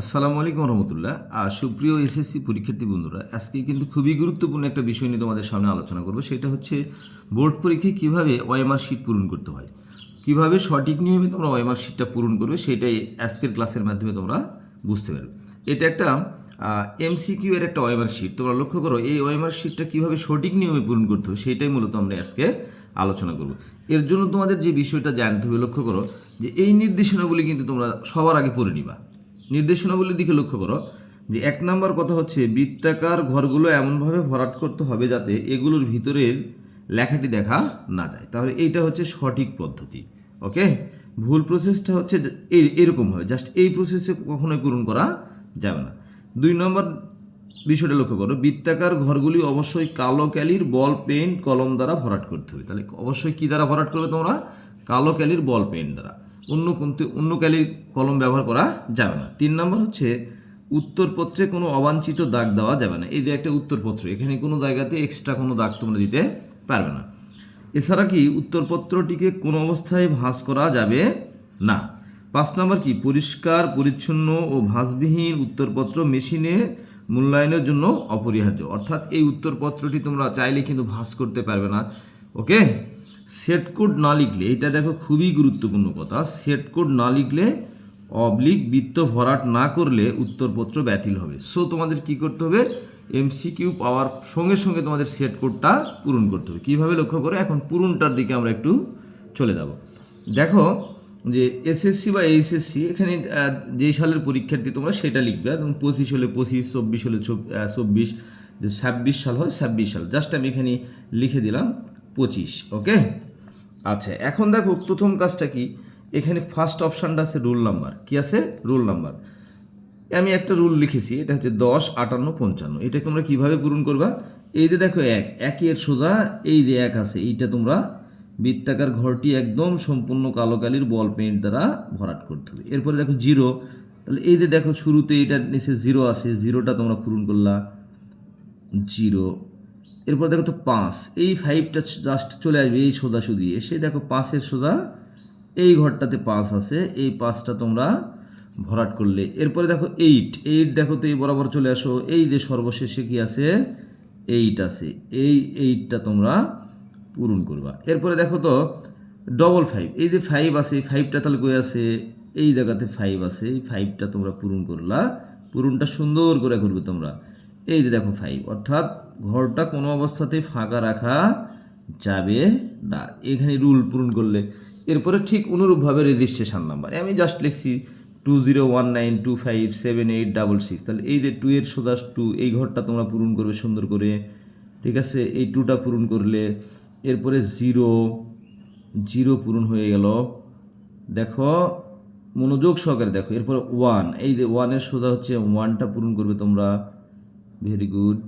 আসসালামু আলাইকুম রহমতুল্লাহ। আর সুপ্রিয় এসএসসি পরীক্ষার্থী বন্ধুরা, আজকে কিন্তু খুবই গুরুত্বপূর্ণ একটা বিষয় নিয়ে তোমাদের সামনে আলোচনা করব। সেটা হচ্ছে বোর্ড পরীক্ষায় কীভাবে ওএমআর শিট পূরণ করতে হয়। কীভাবে সঠিক নিয়মে তোমরা ওএমআর শিটটা পূরণ করবে, সেটাই আজকের ক্লাসের মাধ্যমে তোমরা বুঝতে পারবে। এটা একটা এমসিকিউ এর একটা ওএমআর শিট তোমরা লক্ষ্য করো, এই ওএমআর শিটটা কীভাবে সঠিক নিয়মে পূরণ করতে হবে, সেটাই মূলত আমরা আজকে আলোচনা করব। এর জন্য তোমাদের যে বিষয়টা জানতে হবে, লক্ষ্য করো যে এই নির্দেশনাগুলি কিন্তু তোমরা সবার আগে পড়ে নিবা। নির্দেশনাবলীর দিকে লক্ষ্য করো, যে এক নাম্বার কথা হচ্ছে, বৃত্তাকার ঘরগুলো এমনভাবে ভরাট করতে হবে যাতে এগুলোর ভিতরের লেখাটি দেখা না যায়। তাহলে এইটা হচ্ছে সঠিক পদ্ধতি, ওকে? ভুল প্রসেসটা হচ্ছে এরকম হবে জাস্ট এই প্রসেসে কখনোই পূরণ করা যাবে না। দুই নম্বর বিষয়টা লক্ষ্য করো, বৃত্তাকার ঘরগুলি অবশ্যই কালো ক্যালির বল পেন কলম দ্বারা ভরাট করতে হবে। তাহলে অবশ্যই কী দ্বারা ভরাট করবে তোমরা? কালো ক্যালির বল পেন দ্বারা। অন্য কিন্তু অন্য ক্যালির কলম ব্যবহার করা যাবে না। তিন নম্বর হচ্ছে, উত্তরপত্রে কোনো অবাঞ্ছিত দাগ দেওয়া যাবে না। এই যে একটা উত্তরপত্র, এখানে কোনো জায়গাতে এক্সট্রা কোনো দাগ তোমরা দিতে পারবে না। এছাড়া কি উত্তরপত্রটিকে কোনো অবস্থায় ভাঁজ করা যাবে না? পাঁচ নম্বর কি, পরিষ্কার, পরিচ্ছন্ন ও ভাঁজবিহীন উত্তরপত্র মেশিনে মূল্যায়নের জন্য অপরিহার্য। অর্থাৎ এই উত্তরপত্রটি তোমরা চাইলে কিন্তু ভাঁজ করতে পারবে না। ওকে সেট কোড না লিখলে, এটা দেখো খুবই গুরুত্বপূর্ণ কথা সেট কোড না লিখলে অবলিক বৃত্ত ভরাট না করলে উত্তরপত্র বাতিল হবে। সো তোমাদের কি করতে হবে? এমসিকিউ পাওয়ার সঙ্গে সঙ্গে তোমাদের সেট কোডটা পূরণ করতে হবে। কীভাবে লক্ষ্য করে? এখন পূরণটার দিকে আমরা একটু চলে যাব। দেখো যে এসএসসি বা এইচএসসি এখানে যেই সালের পরীক্ষার্থী তোমরা সেটা লিখবে। এবং পঁচিশ হলে পঁচিশ, চব্বিশ হলে চব্বিশ, যে ছাব্বিশ সাল হয়, ছাব্বিশ সাল। জাস্ট আমি এখানে লিখে দিলাম। পঁচিশ ওকে আচ্ছা এখন দেখো প্রথম কাজটা কি? এখানে ফার্স্ট অপশানটা আছে রুল নাম্বার কি আছে? রুল নাম্বার আমি একটা রুল লিখেছি, এটা হচ্ছে দশ, আটান্ন, পঞ্চান্ন। এটা তোমরা কীভাবে পূরণ করবা? এই যে দেখো এক একের সোজা, এই যে এক আছে, এইটা তোমরা বৃত্তাকার ঘরটি একদম সম্পূর্ণ কালো কালির বল পেন্ট দ্বারা ভরাট করতে হবে। এরপরে দেখো জিরো তাহলে এই যে দেখো শুরুতে এটা নিচে জিরো আছে জিরোটা তোমরা পূরণ করলা। জিরো এরপর দেখো তো পাঁচ, এই ফাইভটা জাস্ট চলে আসবে এই সোজাসুদি এসে দেখো পাঁচের সোজা এই ঘরটাতে পাঁচ আছে, এই পাঁচটা তোমরা ভরাট করলে। এরপরে দেখো এইট এইট দেখো তো এই বরাবর চলে আসো। এই যে সর্বশেষে কি আছে? এইট আছে। এই এইটটা তোমরা পূরণ করবা। এরপরে দেখো তো ডবল ফাইভ এই যে ফাইভ আছে, এই ফাইভটা তাহলে কই আছে? এই জায়গাতে ফাইভ আছে, এই ফাইভটা তোমরা পূরণ করলা। পূরণটা সুন্দর করে করবে তোমরা। এই যে দেখো ফাইভ অর্থাৎ ঘরটা কোনো অবস্থাতেই ফাঁকা রাখা যাবে না। এখানে রুল পূরণ করলে। এরপরে ঠিক অনুরূপভাবে রেজিস্ট্রেশন নাম্বার আমি জাস্ট লিখছি two zero one nine two five seven eight double six তাহলে এই যে টু এর সোজা টু এই ঘরটা তোমরা পূরণ করবে সুন্দর করে। ঠিক আছে? এই টুটা পূরণ করলে এরপরে জিরো জিরো পূরণ হয়ে গেল। দেখো, মনোযোগ সহকারে দেখো। এরপরে ওয়ান এই যে ওয়ানের সোজা হচ্ছে ওয়ানটা পূরণ করবে তোমরা। ভেরি গুড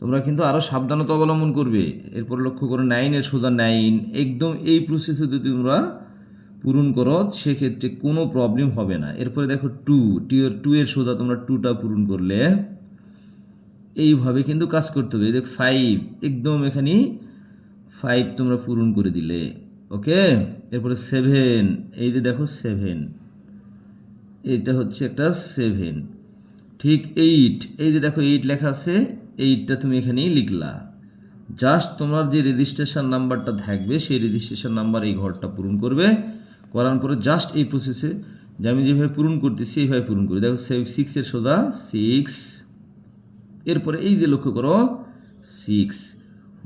তোমরা কিন্তু আরও সাবধানতা অবলম্বন করবে। এরপর লক্ষ্য করো নাইনের সোজা নাইন একদম এই প্রসেসে যদি তোমরা পূরণ করো, সেক্ষেত্রে কোনো প্রবলেম হবে না। এরপরে দেখো টু টু এর টু এর সোজা তোমরা টুটা পূরণ করলে, এইভাবে কিন্তু কাজ করতে হবে। দেখ ফাইভ একদম এখানে ফাইভ তোমরা পূরণ করে দিলে। ওকে? এরপরে সেভেন এই যে দেখো সেভেন এটা হচ্ছে একটা সেভেন ঠিক এইট এই যে দেখো এইট লেখা আছে এইটটা তুমি এখানেই লিখলা। জাস্ট তোমার যে রেজিস্ট্রেশন নাম্বারটা থাকবে, সেই রেজিস্ট্রেশন নাম্বার এই ঘরটা পূরণ করবে। করার পরে জাস্ট এই প্রসেসে যে আমি যেভাবে পূরণ করতেছি, এইভাবে পূরণ করি দেখো সিক্সের সোজা সিক্স এরপরে এই যে লক্ষ্য করো সিক্স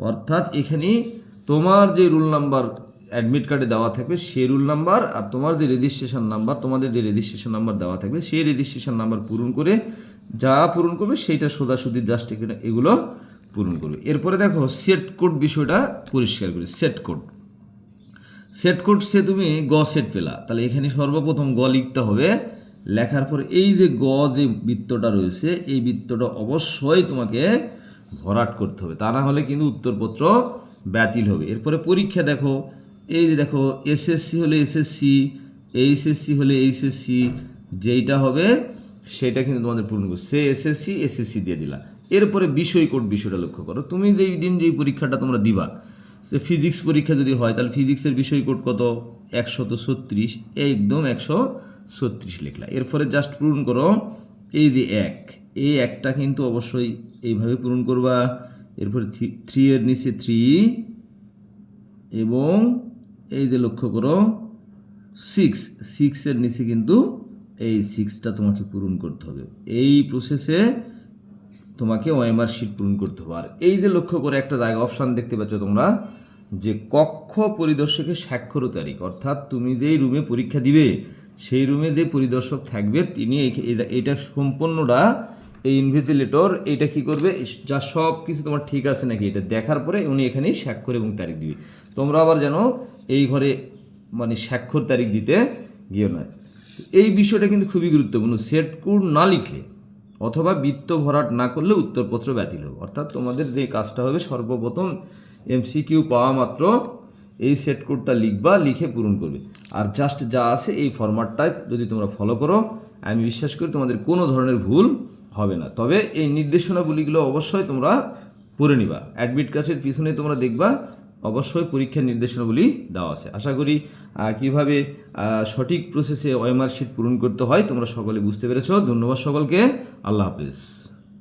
অর্থাৎ এখানে তোমার যে রুল নাম্বার অ্যাডমিট কার্ডে দেওয়া থাকবে সেই রুল নাম্বার আর তোমার যে রেজিস্ট্রেশন নাম্বার, তোমাদের যে রেজিস্ট্রেশন নাম্বার দেওয়া থাকবে, সেই রেজিস্ট্রেশন নাম্বার পূরণ করে যা পূরণ করবে, সেইটা সোজাসুদি জাস্ট এগুলো পূরণ করবে। এরপরে দেখো সেট কোড বিষয়টা পরিষ্কার করি সেট কোড সেট কোড সে তুমি গ সেট পেলা, তাহলে এখানে সর্বপ্রথম গ লিখতে হবে। লেখার পর এই যে গ যে বৃত্তটা রয়েছে, এই বৃত্তটা অবশ্যই তোমাকে ভরাট করতে হবে। তা না হলে কিন্তু উত্তরপত্র বাতিল হবে। এরপরে পরীক্ষা দেখো এই যে দেখো এসএসসি হলে এসএসসি এইচএসসি হলে এইচএসসি যেইটা হবে সেটা কিন্তু তোমাদের পূরণ করবে সে এসএসসি এসএসসি দিয়ে দিলা। এরপরে বিষয় কোড বিষয়টা লক্ষ্য করো। তুমি যেই দিন যেই পরীক্ষাটা তোমরা দিবা, সে ফিজিক্স পরীক্ষা যদি হয়, তাহলে ফিজিক্সের বিষয় কোড কত? একশত ছত্রিশ, একদম একশো ছত্রিশ লিখলা। এরপরে জাস্ট পূরণ করো, এই যে এক, এই একটা কিন্তু অবশ্যই এইভাবে পূরণ করবা। এরপরে থ্রি এর নিচে থ্রি এবং এই যে লক্ষ্য করো সিক্স সিক্সের নিচে কিন্তু এই সিক্সটা তোমাকে পূরণ করতে হবে। এই প্রসেসে তোমাকে ওএমআর শিট পূরণ করতে হবে। আর এই যে লক্ষ্য করে একটা জায়গা অপশান দেখতে পাচ্ছ তোমরা, যে কক্ষ পরিদর্শকের স্বাক্ষর তারিখ অর্থাৎ তুমি যেই রুমে পরীক্ষা দিবে, সেই রুমে যে পরিদর্শক থাকবে, তিনি এটা সম্পূর্ণটা এই ইনভিজিলেটর এটা কি করবে, যা সব কিছু তোমার ঠিক আছে নাকি, এটা দেখার পরে উনি এখানেই স্বাক্ষর এবং তারিখ দিবে। তোমরা আবার যেন এই ঘরে মানে স্বাক্ষর তারিখ দিতে গিয়ে নয় এই বিষয়টা কিন্তু খুবই গুরুত্বপূর্ণ। সেট কোড না লিখলে অথবা বৃত্ত ভরাট না করলে উত্তরপত্র বাতিল হবে। অর্থাৎ তোমাদের যে কাজটা হবে, সর্বপ্রথম এমসিকিউ পাওয়া মাত্র এই সেট কোডটা লিখবা, লিখে পূরণ করবে। আর জাস্ট যা আছে এই ফরম্যাটটাই যদি তোমরা ফলো করো, আমি বিশ্বাস করি তোমাদের কোনো ধরনের ভুল হবে না। তবে এই নির্দেশনাগুলিগুলো অবশ্যই তোমরা পড়ে নিবা। অ্যাডমিট কার্ডের পিছনে তোমরা দেখবা অবশ্যই পরীক্ষার নির্দেশনাগুলি দেওয়া আছে। আশা করি কীভাবে সঠিক প্রসেসে ওয়েমার শিট পূরণ করতে হয় তোমরা সকলে বুঝতে পেরেছ। ধন্যবাদ সকলকে। আল্লাহ হাফেজ।